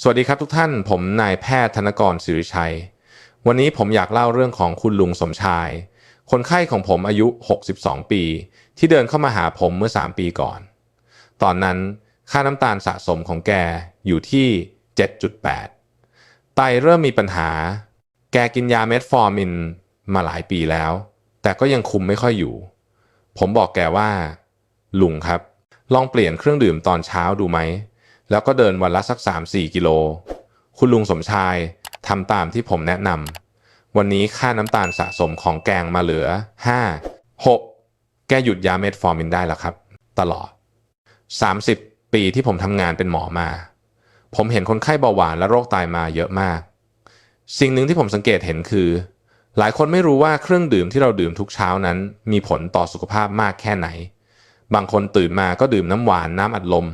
สวัสดีครับทุกท่าน ผมนายแพทย์ธนกรศิริชัย วันนี้ผมอยากเล่าเรื่องของคุณลุงสมชาย คนไข้ของผมอายุ 62 ปี ที่เดินเข้ามาหาผมเมื่อ 3 ปีก่อน ตอนนั้นค่าน้ำตาลสะสมของแกอยู่ที่ 7.8 ไตเริ่มมีปัญหา แกกินยาเม็ดฟอร์มินมาหลายปีแล้ว แต่ก็ยังคุมไม่ค่อยอยู่ ผมบอกแกว่า ลุงครับ ลองเปลี่ยนเครื่องดื่มตอนเช้าดูไหม แล้วก็เดินวันละสัก 3-4 กิโล คุณลุงสมชายทำตามที่ผมแนะนำ วันนี้ค่าน้ำตาลสะสมของแกงมาเหลือ 5 6 แกหยุดยาเม็ดฟอร์มินได้แล้วครับ ตลอด 30 ปีที่ผมทำงานเป็นหมอมา ผมเห็นคนไข้เบาหวานและโรคไตมาเยอะมาก สิ่งหนึ่งที่ผมสังเกตเห็นคือ หลายคนไม่รู้ว่าเครื่องดื่มที่เราดื่มทุกเช้านั้น มีผลต่อสุขภาพมากแค่ไหน บางคนตื่นมาก็ดื่มน้ำหวานน้ำอัดลม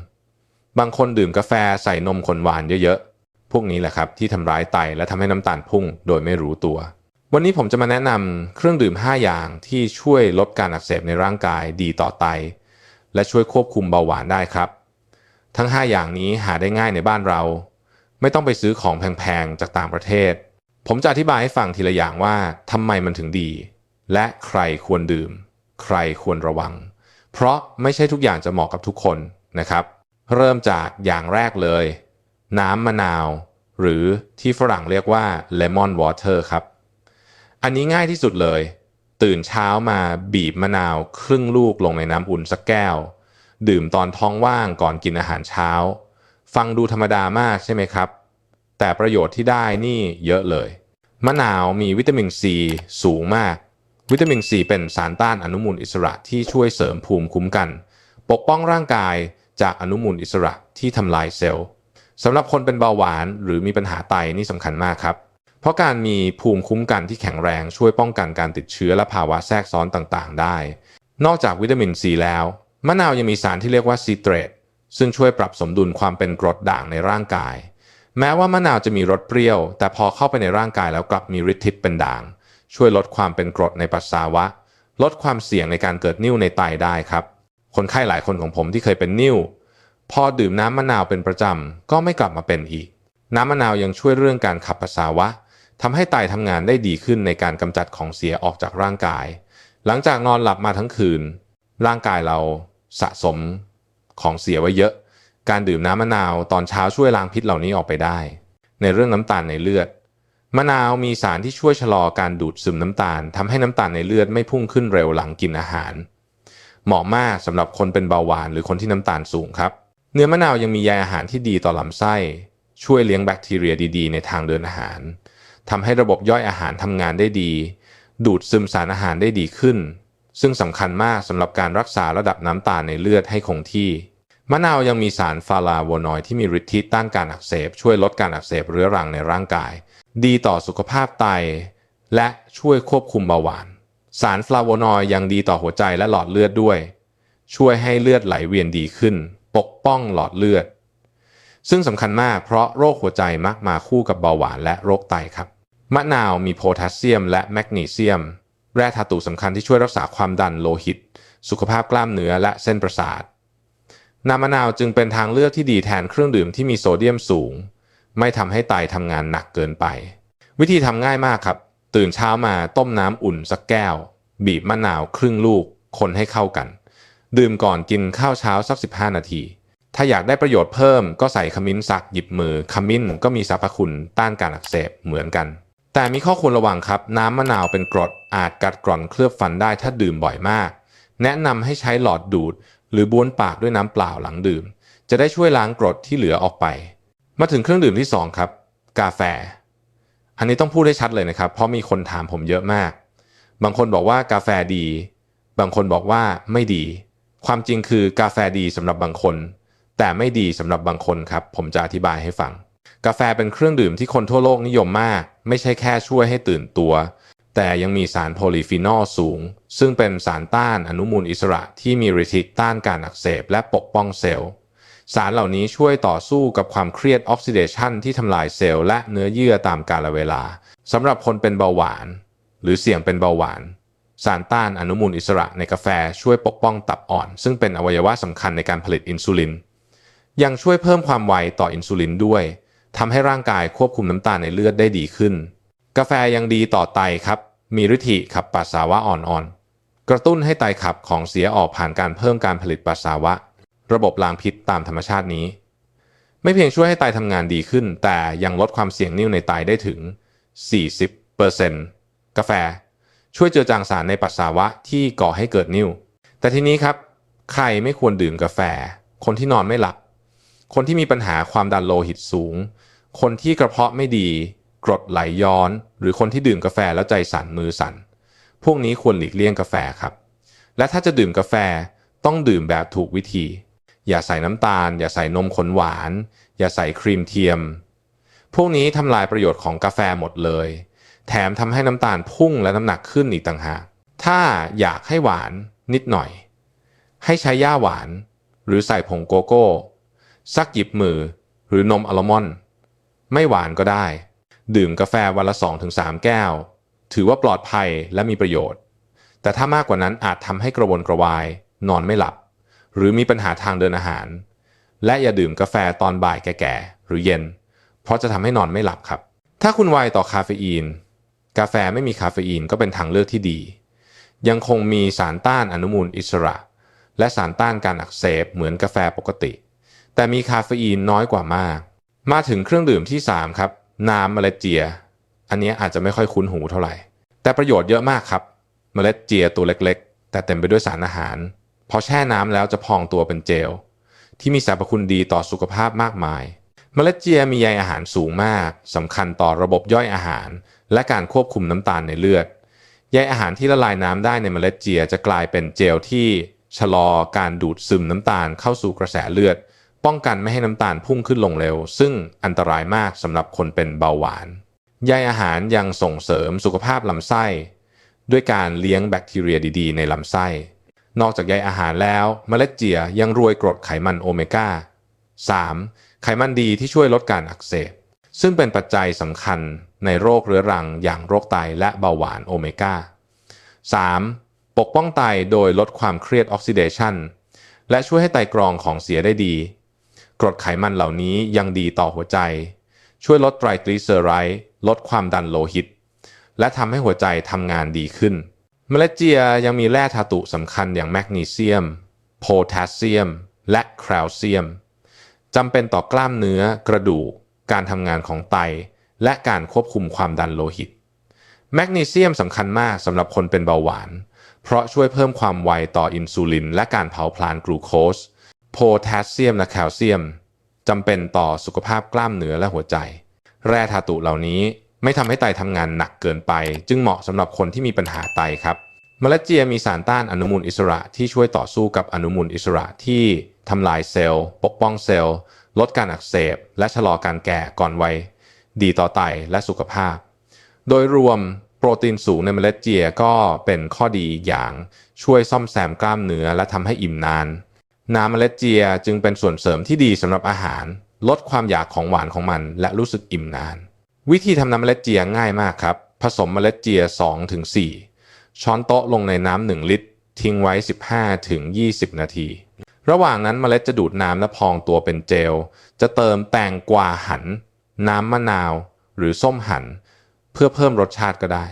บางคนดื่มกาแฟใส่นมข้นหวานเยอะๆ พวกนี้แหละครับที่ทำร้ายไตและทำให้น้ำตาลพุ่งโดยไม่รู้ตัว วันนี้ผมจะมาแนะนำเครื่องดื่ม 5 อย่างที่ช่วยลดการอักเสบในร่างกายดีต่อไต และช่วยควบคุมเบาหวานได้ครับ ทั้ง 5 อย่างนี้หาได้ง่ายในบ้านเรา ไม่ต้องไปซื้อของแพงๆจากต่างประเทศ ผมจะอธิบายให้ฟังทีละอย่างว่าทำไมมันถึงดี และใครควรดื่ม ใครควรระวัง เพราะไม่ใช่ทุกอย่างจะเหมาะกับทุกคนนะครับ เริ่มจากอย่างแรกเลย น้ำมะนาว หรือที่ฝรั่งเรียกว่า lemon water ครับ อันนี้ง่ายที่สุดเลย ตื่นเช้ามาบีบมะนาวครึ่งลูกลงในน้ำอุ่นสักแก้ว ดื่มตอนท้องว่างก่อนกินอาหารเช้า ฟังดูธรรมดามากใช่ไหมครับ แต่ประโยชน์ที่ได้นี่เยอะเลย มะนาวมีวิตามินซีสูงมาก วิตามินซีเป็นสารต้านอนุมูลอิสระที่ช่วยเสริมภูมิคุ้มกัน ปกป้องร่างกาย จากอนุมูลอิสระที่ทำลายเซลล์สำหรับคนเป็นเบาหวานหรือมีปัญหาไตนี่สำคัญมากครับ เพราะการมีภูมิคุ้มกันที่แข็งแรงช่วยป้องกันการติดเชื้อและภาวะแทรกซ้อนต่างๆ ได้ นอกจากวิตามินซีแล้ว มะนาวยังมีสารที่เรียกว่าซีเตรตซึ่งช่วยปรับสมดุลความเป็นกรดด่างในร่างกาย แม้ว่ามะนาวจะมีรสเปรี้ยว แต่พอเข้าไปในร่างกายแล้วกลับมีฤทธิ์เป็นด่าง ช่วยลดความเป็นกรดในปัสสาวะ ลดความเสี่ยงในการเกิดนิ่วในไตได้ครับ คนไข้หลายคนของผมที่เคยเป็นนิ่ว พอดื่มน้ำมะนาวเป็นประจำก็ไม่กลับมาเป็นอีก น้ำมะนาวยังช่วยเรื่องการขับปัสสาวะทำให้ไตทำงานได้ดีขึ้นในการกำจัดของเสียออกจากร่างกาย หลังจากนอนหลับมาทั้งคืน ร่างกายเราสะสมของเสียไว้เยอะ การดื่มน้ำมะนาวตอนเช้าช่วยล้างพิษเหล่านี้ออกไปได้ ในเรื่องน้ำตาลในเลือด มะนาวมีสารที่ช่วยชะลอการดูดซึมน้ำตาลทำให้น้ำตาลในเลือดไม่พุ่งขึ้นเร็วหลังกินอาหาร เหมาะมากสำหรับคนเป็นเบาหวานหรือคนที่น้ำตาลสูงครับ เนื้อมะนาวยังมีใยอาหารที่ดีต่อลำไส้ ช่วยเลี้ยงแบคทีเรียดีๆ ในทางเดินอาหารทำให้ระบบย่อยอาหารทำงานได้ดี ดูดซึมสารอาหารได้ดีขึ้น ซึ่งสำคัญมากสำหรับการรักษาระดับน้ำตาลในเลือดให้คงที่ มะนาวยังมีสารฟาลาโวนอยที่มีฤทธิ์ต้านการอักเสบ ช่วยลดการอักเสบเรื้อรังในร่างกาย ดีต่อสุขภาพไต และช่วยควบคุมเบาหวาน สารฟลาโวนอยยังดีต่อหัวใจและหลอดเลือดด้วย ช่วยให้เลือดไหลเวียนดีขึ้น ปกป้องหลอดเลือด ซึ่งสำคัญมากเพราะโรคหัวใจมักมาคู่กับเบาหวานและโรคไตครับ มะนาวมีโพแทสเซียม และแมกนีเซียม แร่ธาตุสำคัญที่ช่วยรักษาความดันโลหิต สุขภาพกล้ามเนื้อและเส้นประสาทน้ำมะนาวจึงเป็นทางเลือกที่ดีแทนเครื่องดื่มที่มีโซเดียมสูง ไม่ทำให้ไตทำงานหนักเกินไป วิธีทำง่ายมากครับ ตื่นเช้ามาต้มน้ำอุ่นสักแก้ว บีบมะนาวครึ่งลูก คนให้เข้ากัน ดื่มก่อนกินข้าวเช้าสัก 15 นาที ถ้าอยากได้ประโยชน์เพิ่มก็ใส่ขมิ้นสักหยิบมือ ขมิ้นก็มีสรรพคุณต้านการอักเสบเหมือนกัน แต่มีข้อควรระวังครับ น้ำมะนาวเป็นกรดอาจกัดกร่อนเคลือบฟันได้ถ้าดื่มบ่อยมาก แนะนำให้ใช้หลอดดูด หรือบ้วนปากด้วยน้ำเปล่าหลังดื่ม จะได้ช่วยล้างกรดที่เหลือออกไป มาถึงเครื่องดื่มที่ 2 ครับ กาแฟ อันนี้ต้องพูดให้ชัดเลยนะครับ เพราะมีคนถามผมเยอะมาก บางคนบอกว่ากาแฟดี บางคนบอกว่าไม่ดี ความจริงคือกาแฟดีสำหรับบางคน แต่ไม่ดีสำหรับบางคนครับ ผมจะอธิบายให้ฟัง กาแฟเป็นเครื่องดื่มที่คนทั่วโลกนิยมมาก ไม่ใช่แค่ช่วยให้ตื่นตัว แต่ยังมีสารโพลีฟีนอลสูง ซึ่งเป็นสารต้านอนุมูลอิสระที่มีฤทธิ์ต้านการอักเสบและปกป้องเซลล์ สารเหล่านี้ช่วยต่อสู้กับความเครียดออกซิเดชันที่ทำลายเซลล์และเนื้อเยื่อตามกาลเวลาสำหรับคนเป็นเบาหวาน หรือเสี่ยงเป็นเบาหวาน สารต้านอนุมูลอิสระในกาแฟช่วยปกป้องตับอ่อน ซึ่งเป็นอวัยวะสำคัญในการผลิตอินซูลิน ยังช่วยเพิ่มความไวต่ออินซูลินด้วยทำให้ร่างกายควบคุมน้ำตาลในเลือดได้ดีขึ้น กาแฟยังดีต่อไตครับ มีฤทธิ์ขับปัสสาวะอ่อนๆ กระตุ้นให้ไตขับของเสียออกผ่านการเพิ่มการผลิตปัสสาวะ ระบบล้างพิษตามธรรมชาตินี้ ไม่เพียงช่วยให้ไตทำงานดีขึ้น แต่ยังลดความเสี่ยงนิ่วในไตได้ถึง 40%กาแฟ ช่วยเจือจางสารในปัสสาวะที่ก่อให้เกิดนิ่ว แต่ทีนี้ครับ ใครไม่ควรดื่มกาแฟ คนที่นอนไม่หลับ คนที่มีปัญหาความดันโลหิตสูง คนที่กระเพาะไม่ดี กรดไหลย้อน หรือคนที่ดื่มกาแฟแล้วใจสั่นมือสั่น พวกนี้ควรหลีกเลี่ยงกาแฟครับ และถ้าจะดื่มกาแฟต้องดื่มแบบถูกวิธี อย่าใส่น้ำตาล อย่าใส่นมข้นหวาน อย่าใส่ครีมเทียม พวกนี้ทำลายประโยชน์ของกาแฟหมดเลย แถมทำให้น้ำตาลพุ่งและน้ำหนักขึ้นอีกต่างหาก ถ้าอยากให้หวานนิดหน่อย ให้ใช้ย่าหวาน หรือใส่ผงโกโก้ สักหยิบมือหรือนมอัลมอนด์ไม่หวานก็ได้ ดื่มกาแฟวันละ 2-3 แก้ว ถือว่าปลอดภัยและมีประโยชน์ แต่ถ้ามากกว่านั้นอาจทำให้กระวนกระวาย นอนไม่หลับ หรือมีปัญหาทางเดินอาหาร และอย่าดื่มกาแฟตอนบ่ายแก่ๆหรือเย็น เพราะจะทำให้นอนไม่หลับครับ ถ้าคุณไวต่อคาเฟอีน กาแฟไม่มีคาเฟอีนก็เป็นทางเลือกที่ดี ยังคงมีสารต้านอนุมูลอิสระ และสารต้านการอักเสบเหมือนกาแฟปกติ แต่มีคาเฟอีนน้อยกว่ามาก มาถึงเครื่องดื่มที่ 3 ครับ น้ำเมล็ดเจีย อันนี้อาจจะไม่ค่อยคุ้นหูเท่าไหร่ แต่ประโยชน์เยอะมากครับ เมล็ดเจียตัวเล็กๆ แต่เต็มไปด้วยสารอาหาร พอแช่น้ำแล้วจะพองตัวเป็นเจล ที่มีสรรพคุณดีต่อสุขภาพมากมาย เมล็ดเจียมีใยอาหารสูงมากสำคัญต่อระบบย่อยอาหาร และการควบคุมน้ำตาลในเลือดใยอาหารที่ละลายน้ำได้ในเมล็ดเจียจะกลายเป็นเจลที่ชะลอการดูดซึมน้ำตาลเข้าสู่กระแสเลือด ป้องกันไม่ให้น้ำตาลพุ่งขึ้นลงเร็ว ซึ่งอันตรายมากสำหรับคนเป็นเบาหวานใยอาหารยังส่งเสริมสุขภาพลำไส้ ด้วยการเลี้ยงแบคทีเรียดีๆ ในลำไส้ นอกจากใยอาหารแล้วเมล็ดเจียยังรวยกรดไขมันโอเมก้า 3. ไขมันดีที่ช่วยลดการอักเสบ ซึ่งเป็นปัจจัยสำคัญในโรคเรื้อรังอย่างโรคไตและเบาหวานโอเมก้า 3. ปกป้องไตโดยลดความเครียดออกซิเดชันและช่วยให้ไตกรองของเสียได้ดี กรดไขมันเหล่านี้ยังดีต่อหัวใจ ช่วยลดไตรกลีเซอไรด์ลดความดันโลหิต และทำให้หัวใจทำงานดีขึ้น เมล็ดเจียยังมีแร่ธาตุสำคัญอย่างแมกนีเซียม โพแทสเซียม และแคลเซียมจำเป็นต่อกล้ามเนื้อกระดูก การทำงานของไต และการควบคุมความดันโลหิต แมกนีเซียมสำคัญมากสำหรับคนเป็นเบาหวาน เพราะช่วยเพิ่มความไวต่ออินซูลิน และการเผาผลาญกลูโคส โพแทสเซียมและแคลเซียมจำเป็นต่อสุขภาพกล้ามเนื้อและหัวใจ แร่ธาตุเหล่านี้ไม่ทำให้ไตทำงานหนักเกินไป จึงเหมาะสำหรับคนที่มีปัญหาไตครับเมล็ดเจียมีสารต้านอนุมูลอิสระที่ช่วยต่อสู้กับอนุมูลอิสระที่ทำลายเซลล์ ปกป้องเซลล์ ลดการอักเสบ และชะลอการแก่ก่อนวัย ดีต่อไตและสุขภาพ โดยรวมโปรตีนสูงในเมล็ดเจียก็เป็นข้อดีอย่างช่วยซ่อมแซมกล้ามเนื้อและทำให้อิ่มนาน น้ำเมล็ดเจียจึงเป็นส่วนเสริมที่ดีสำหรับอาหาร ลดความอยากของหวานของมัน และรู้สึกอิ่มนาน วิธีทำน้ำเมล็ดเจียง่ายมากครับ ผสมเมล็ดเจีย 2-4 ช้อนโต๊ะลงในน้ำ1ลิตร ทิ้งไว้ 15-20 นาที ระหว่างนั้นเมล็ดจะดูดน้ำและพองตัวเป็นเจล จะเติมแตงกวาหัน น้ำมะนาว หรือส้มหัน เพื่อเพิ่มรสชาติก็ได้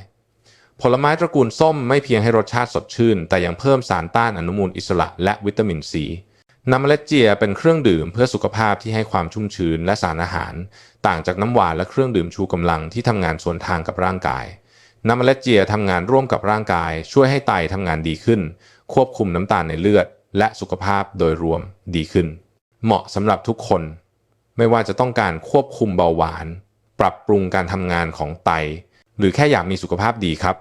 ผลไม้ตระกูลส้มไม่เพียงให้รสชาติสดชื่น แต่ยังเพิ่มสารต้านอนุมูลอิสระและวิตามินซีน้ำเมล็ดเจียเป็นเครื่องดื่มเพื่อสุขภาพที่ให้ความชุ่มชื้นและสารอาหาร ต่างจากน้ำหวานและเครื่องดื่มชูกำลังที่ทำงานสวนทางกับร่างกาย น้ำเมล็ดเจียทำงานร่วมกับร่างกาย ช่วยให้ไตทำงานดีขึ้น ควบคุมน้ำตาลในเลือด และสุขภาพโดยรวมดีขึ้น เหมาะสำหรับทุกคน ไม่ว่าจะต้องการควบคุมเบาหวาน ปรับปรุงการทำงานของไต หรือแค่อยากมีสุขภาพดีครับ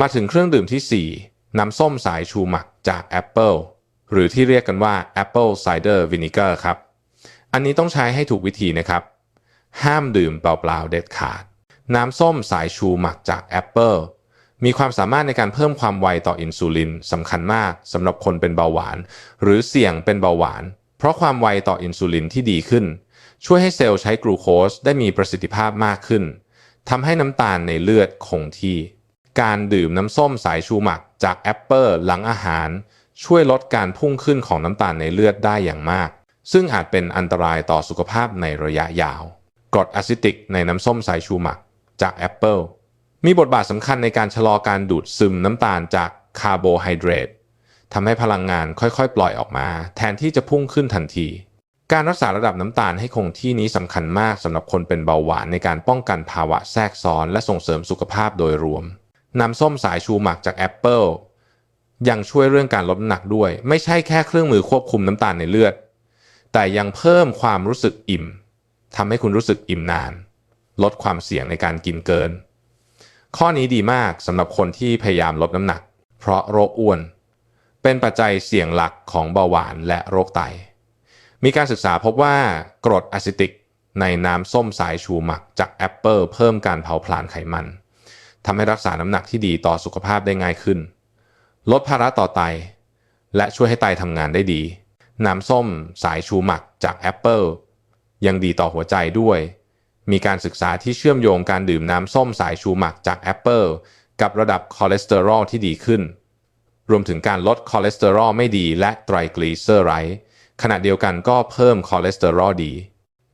มาถึงเครื่องดื่มที่ 4 น้ำส้มสายชูหมักจากแอปเปิลหรือที่เรียกกันว่า Apple Cider Vinegar ครับ อันนี้ต้องใช้ให้ถูกวิธีนะครับ ห้ามดื่มเปล่าๆเด็ดขาด น้ำส้มสายชูหมักจากแอปเปิล มีความสามารถในการเพิ่มความไวต่ออินซูลินสำคัญมากสำหรับคนเป็นเบาหวาน หรือเสี่ยงเป็นเบาหวาน เพราะความไวต่ออินซูลินที่ดีขึ้น ช่วยให้เซลล์ใช้กลูโคสได้มีประสิทธิภาพมากขึ้นทำให้น้ำตาลในเลือดคงที่ การดื่มน้ำส้มสายชูหมักจากแอปเปิลหลังอาหาร ช่วยลดการพุ่งขึ้นของน้ำตาลในเลือดได้อย่างมาก ซึ่งอาจเป็นอันตรายต่อสุขภาพในระยะยาวกรดอะซิติกในน้ำส้มสายชูหมักจากแอปเปิล มีบทบาทสำคัญในการชะลอการดูดซึมน้ำตาลจากคาร์โบไฮเดรตทำให้พลังงานค่อยๆ ปล่อยออกมา แทนที่จะพุ่งขึ้นทันที การรักษาระดับน้ำตาลให้คงที่นี้สำคัญมากสำหรับคนเป็นเบาหวานในการป้องกันภาวะแทรกซ้อนและส่งเสริมสุขภาพโดยรวม น้ำส้มสายชูหมักจากแอปเปิลยังช่วยเรื่องการลดน้ำหนักด้วย ไม่ใช่แค่เครื่องมือควบคุมน้ำตาลในเลือด แต่ยังเพิ่มความรู้สึกอิ่มทำให้คุณรู้สึกอิ่มนาน ลดความเสี่ยงในการกินเกิน ข้อนี้ดีมากสำหรับคนที่พยายามลดน้ำหนัก เพราะโรคอ้วน เป็นปัจจัยเสี่ยงหลักของเบาหวานและโรคไต มีการศึกษาพบว่ากรดอะซิติกในน้ำส้มสายชูหมักจากแอปเปิลเพิ่มการเผาผลาญไขมันทำให้รักษาน้ำหนักที่ดีต่อสุขภาพได้ง่ายขึ้น ลดภาระต่อไต และช่วยให้ไตทำงานได้ดี น้ำส้มสายชูหมักจากแอปเปิลยังดีต่อหัวใจด้วย มีการศึกษาที่เชื่อมโยงการดื่มน้ำส้มสายชูหมักจากแอปเปิลกับระดับคอเลสเตอรอลที่ดีขึ้น รวมถึงการลดคอเลสเตอรอลไม่ดีและไตรกลีเซอไรด์ขณะเดียวกันก็เพิ่มคอเลสเตอรอลดี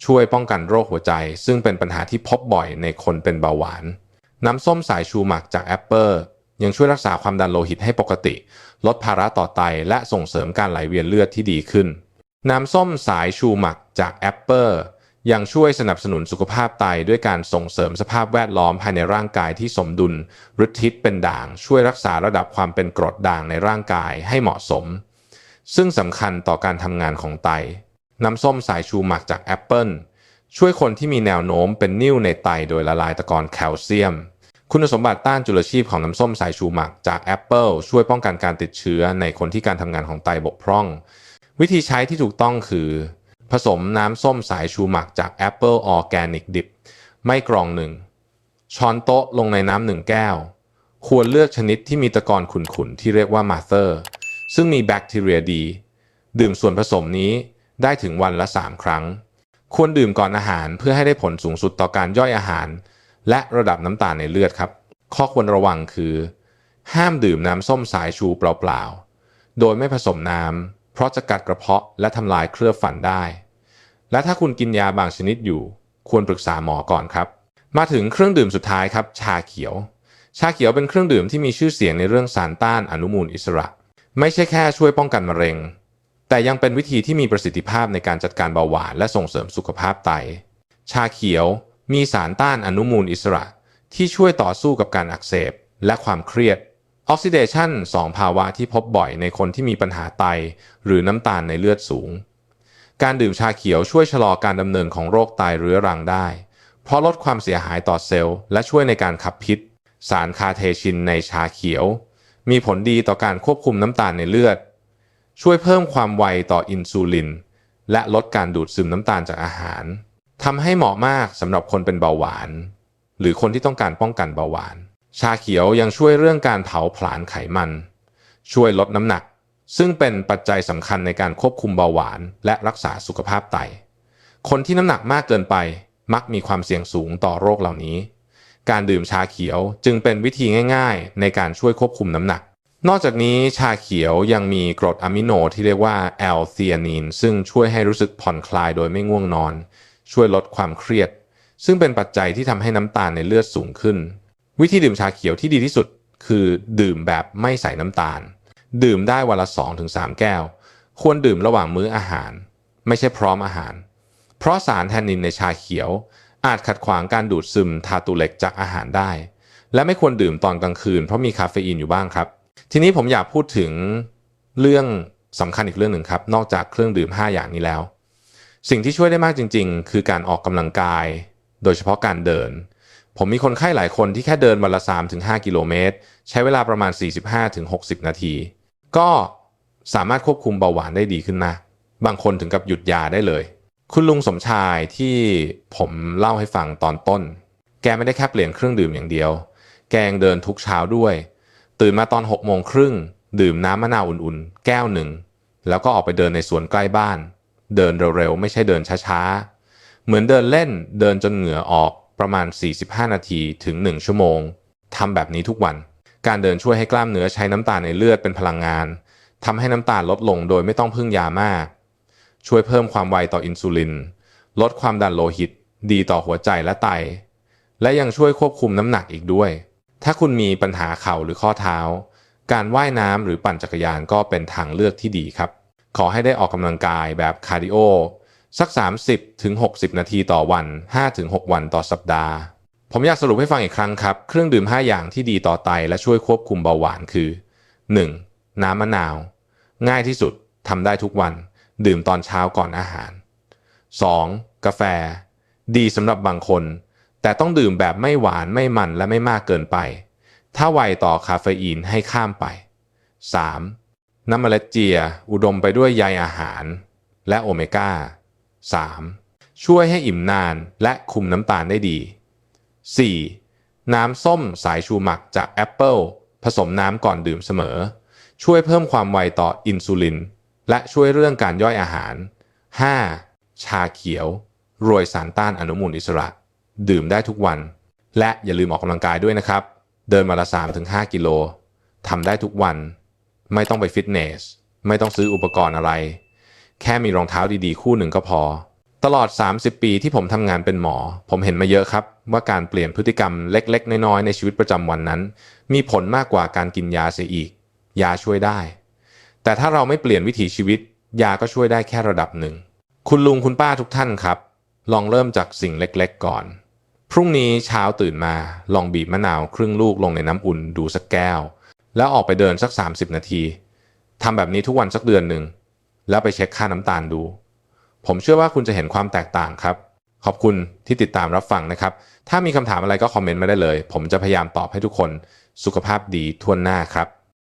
ช่วยป้องกันโรคหัวใจ ซึ่งเป็นปัญหาที่พบบ่อยในคนเป็นเบาหวาน น้ำส้มสายชูหมักจากแอปเปิลยังช่วยรักษาความดันโลหิตให้ปกติ ลดภาระต่อไตและส่งเสริมการไหลเวียนเลือดที่ดีขึ้น น้ำส้มสายชูหมักจากแอปเปิล ยังช่วยสนับสนุนสุขภาพไตด้วยการส่งเสริมสภาพแวดล้อมภายในร่างกายที่สมดุลฤทธิตเป็นด่าง ช่วยรักษาระดับความเป็นกรดด่างในร่างกายให้เหมาะสม ซึ่งสำคัญต่อการทำงานของไต น้ำส้มสายชูหมักจากแอปเปิลช่วยคนที่มีแนวโน้มเป็นนิ่วในไตโดยละลายตะกอนแคลเซียม คุณสมบัติต้านจุลชีพของน้ำส้มสายชูหมักจากแอปเปิลช่วยป้องกันการติดเชื้อในคนที่การทำงานของไตบกพร่อง วิธีใช้ที่ถูกต้องคือ ผสมน้ำส้มสายชูหมักจากแอปเปิลออร์แกนิกดิบไม่กรองหนึ่ง ช้อนโต๊ะลงในน้ำหนึ่งแก้ว ควรเลือกชนิดที่มีตะกอนขุ่นๆ ที่เรียกว่ามาเ h อร์ ซึ่งมีแบคทีเรียดี ดื่มส่วนผสมนี้ได้ถึงวันละ 3 ครั้ง ควรดื่มก่อนอาหารเพื่อให้ได้ผลสูงสุดต่อการย่อยอาหาร และระดับน้ำตาลในเลือดครับ ข้อควรระวังคือ ห้ามดื่มน้ำส้มสายชูเปล่าๆ โดยไม่ผสมน้ำ เพราะจะกัดกระเพาะและทำลายเคลือบฟันได้ และถ้าคุณกินยาบางชนิดอยู่ ควรปรึกษาหมอก่อนครับ มาถึงเครื่องดื่มสุดท้ายครับ ชาเขียว ชาเขียวเป็นเครื่องดื่มที่มีชื่อเสียงในเรื่องสารต้านอนุมูลอิสระ ไม่ใช่แค่ช่วยป้องกันมะเร็ง แต่ยังเป็นวิธีที่มีประสิทธิภาพในการจัดการเบาหวานและส่งเสริมสุขภาพไต ชาเขียวมีสารต้านอนุมูลอิสระ ที่ช่วยต่อสู้กับการอักเสบและความเครียด ออกซิเดชัน2ภาวะที่พบบ่อยในคนที่มีปัญหาไต หรือน้ำตาลในเลือดสูง การดื่มชาเขียวช่วยชะลอการดำเนินของโรคไตเรื้อรังได้ เพราะลดความเสียหายต่อเซลล์ และช่วยในการขับพิษ สารคาเทชินในชาเขียว มีผลดีต่อการควบคุมน้ำตาลในเลือด ช่วยเพิ่มความไวต่ออินซูลิน และลดการดูดซึมน้ำตาลจากอาหารทำให้เหมาะมากสำหรับคนเป็นเบาหวาน หรือคนที่ต้องการป้องกันเบาหวาน ชาเขียวยังช่วยเรื่องการเผาผลาญไขมัน ช่วยลดน้ำหนัก ซึ่งเป็นปัจจัยสำคัญในการควบคุมเบาหวาน และรักษาสุขภาพไต คนที่น้ำหนักมากเกินไปมักมีความเสี่ยงสูงต่อโรคเหล่านี้ การดื่มชาเขียวจึงเป็นวิธีง่ายๆ ในการช่วยควบคุมน้ำหนัก นอกจากนี้ชาเขียวยังมีกรดอะมิโนที่เรียกว่าแอลเธียนีนซึ่งช่วยให้รู้สึกผ่อนคลายโดยไม่ง่วงนอน ช่วยลดความเครียด ซึ่งเป็นปัจจัยที่ทำให้น้ำตาลในเลือดสูงขึ้น วิธีดื่มชาเขียวที่ดีที่สุดคือดื่มแบบไม่ใส่น้ำตาล ดื่มได้วันละ 2-3 แก้ว ควรดื่มระหว่างมื้ออาหาร ไม่ใช่พร้อมอาหาร เพราะสารแทนนินในชาเขียว อาจขัดขวางการดูดซึมธาตุเหล็กจากอาหารได้ และไม่ควรดื่มตอนกลางคืนเพราะมีคาเฟอีนอยู่บ้างครับ ทีนี้ผมอยากพูดถึงเรื่องสำคัญอีกเรื่องหนึ่งครับ นอกจากเครื่องดื่ม 5 อย่างนี้แล้ว สิ่งที่ช่วยได้มากจริง ๆ คือการออกกำลังกาย โดยเฉพาะการเดิน ผมมีคนไข้หลายคนที่แค่เดินวันละ 3-5 กิโลเมตร ใช้เวลาประมาณ 45-60 นาที ก็สามารถควบคุมเบาหวานได้ดีขึ้นนะ บางคนถึงกับหยุดยาได้เลย คุณลุงสมชายที่ผมเล่าให้ฟังตอนต้น แกไม่ได้แค่เปลี่ยนเครื่องดื่มอย่างเดียว แกยังเดินทุกเช้าด้วย ตื่นมาตอน6โมงครึ่ง ดื่มน้ำมะนาวอุ่นๆ แก้วหนึ่ง แล้วก็ออกไปเดินในสวนใกล้บ้าน เดินเร็วๆ ไม่ใช่เดินช้าๆ เหมือนเดินเล่น เดินจนเหงื่อออก ประมาณ 45 นาทีถึง 1 ชั่วโมงทำแบบนี้ทุกวัน การเดินช่วยให้กล้ามเนื้อใช้น้ำตาลในเลือดเป็นพลังงานทำให้น้ำตาลลดลงโดยไม่ต้องพึ่งยามาก ช่วยเพิ่มความไวต่ออินซูลิน ลดความดันโลหิต ดีต่อหัวใจและไต และยังช่วยควบคุมน้ำหนักอีกด้วย ถ้าคุณมีปัญหาเข่าหรือข้อเท้า การว่ายน้ำหรือปั่นจักรยานก็เป็นทางเลือกที่ดีครับ ขอให้ได้ออกกำลังกายแบบคาร์ดิโอ สัก 30ถึง60นาทีต่อวัน5ถึง6วันต่อสัปดาห์ ผมอยากสรุปให้ฟังอีกครั้งครับ เครื่องดื่ม 5 อย่างที่ดีต่อไตและช่วยควบคุมเบาหวานคือ 1. น้ำมะนาว ง่ายที่สุดทำได้ทุกวัน ดื่มตอนเช้าก่อนอาหาร 2. กาแฟ ดีสำหรับบางคน แต่ต้องดื่มแบบไม่หวานไม่มันและไม่มากเกินไป ถ้าไวต่อคาเฟอีนให้ข้ามไป 3. น้ำเมล็ดเจีย อุดมไปด้วยใยอาหาร และโอเมก้า 3. ช่วยให้อิ่มนานและคุมน้ำตาลได้ดี 4. น้ำส้มสายชูหมักจากแอปเปิลผสมน้ำก่อนดื่มเสมอ ช่วยเพิ่มความไวต่ออินซูลิน และช่วยเรื่องการย่อยอาหาร 5. ชาเขียวรวยสารต้านอนุมูลอิสระ ดื่มได้ทุกวัน และอย่าลืมออกกำลังกายด้วยนะครับ เดินมาละ 3-5 กิโลทำได้ทุกวัน ไม่ต้องไปฟิตเนส ไม่ต้องซื้ออุปกรณ์อะไร แค่มีรองเท้าดีๆ คู่หนึ่งก็พอ ตลอด 30 ปีที่ผมทำงานเป็นหมอ ผมเห็นมาเยอะครับ ว่าการเปลี่ยนพฤติกรรมเล็กๆ น้อยๆ ในชีวิตประจำวันนั้น มีผลมากกว่าการกินยาเสียอีก ยาช่วยได้ แต่ถ้าเราไม่เปลี่ยนวิถีชีวิต ยาก็ช่วยได้แค่ระดับหนึ่ง คุณลุงคุณป้าทุกท่านครับ ลองเริ่มจากสิ่งเล็กๆ ก่อน พรุ่งนี้เช้าตื่นมา ลองบีบมะนาวครึ่งลูกลงในน้ำอุ่นดูสักแก้ว แล้วออกไปเดินสัก 30 นาทีทำแบบนี้ทุกวันสักเดือนหนึ่ง แล้วไปเช็คค่าน้ำตาลดู ผมเชื่อว่าคุณจะเห็นความแตกต่างครับ ขอบคุณที่ติดตามรับฟังนะครับ ถ้ามีคำถามอะไรก็คอมเมนต์มาได้เลย ผมจะพยายามตอบให้ทุกคน สุขภาพดีทั่วหน้าครับ